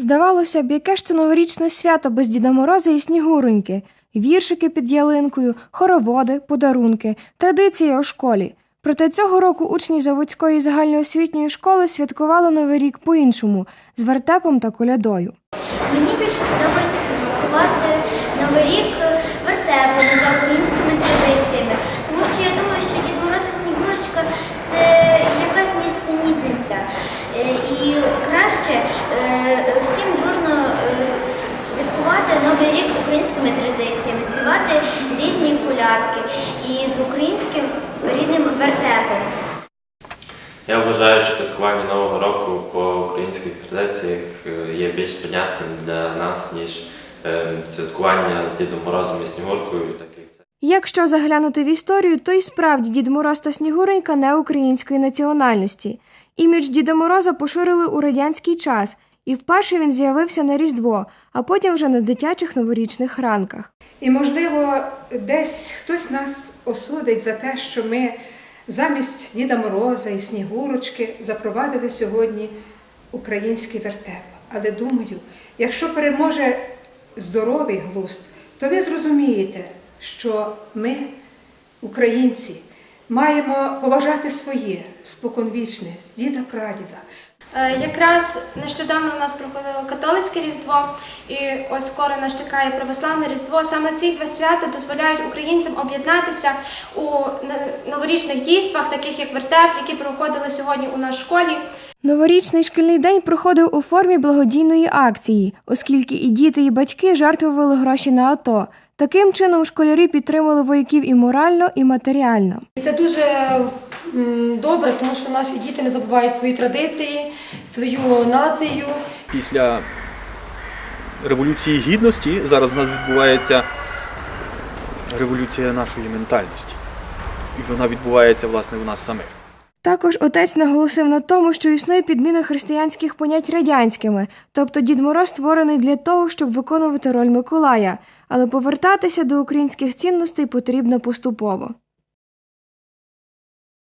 Здавалося б, яке ж це новорічне свято без Діда Мороза і Снігуроньки, віршики під ялинкою, хороводи, подарунки, традиції у школі. Проте цього року учні Заводської загальноосвітньої школи святкували Новий рік по-іншому з вертепом та колядою. Мені більше подобається святкувати Новий рік вертепом за українськими традиціями, тому що я думаю, що Дід Мороз і Снігурочка це якась нісенітниця. Е, І краще е, всім дружно е, святкувати Новий рік українськими традиціями, співати різні колядки і з українським рідним вертепом. Я вважаю, що святкування Нового року по українських традиціях е, є більш прийнятним для нас, ніж е, святкування з Дідом Морозом і Снігуркою. Якщо заглянути в історію, то і справді Дід Мороз та Снігуренька не української національності. Імідж Діда Мороза поширили у радянський час, і вперше він з'явився на Різдво, а потім вже на дитячих новорічних ранках. І, можливо, десь хтось нас осудить за те, що ми замість Діда Мороза і Снігурочки запровадили сьогодні український вертеп. Але думаю, якщо переможе здоровий глузд, то ви зрозумієте, що ми, українці, маємо поважати своє споконвічне з діда прадіда. Е, Якраз нещодавно у нас проходило католицьке різдво, і ось скоро нас чекає православне різдво. Саме ці два свята дозволяють українцям об'єднатися у новорічних дійствах, таких як вертеп, які проходили сьогодні у нас в школі. Новорічний шкільний день проходив у формі благодійної акції, оскільки і діти, і батьки жертвували гроші на АТО. Таким чином школярі підтримали вояків і морально, і матеріально. Це дуже добре, тому що наші діти не забувають свої традиції, свою націю. після Революції Гідності зараз у нас відбувається революція нашої ментальності. І вона відбувається власне у нас самих. Також отець наголосив на тому, що існує підміна християнських понять радянськими, тобто Дід Мороз створений для того, щоб виконувати роль Миколая, але повертатися до українських цінностей потрібно поступово.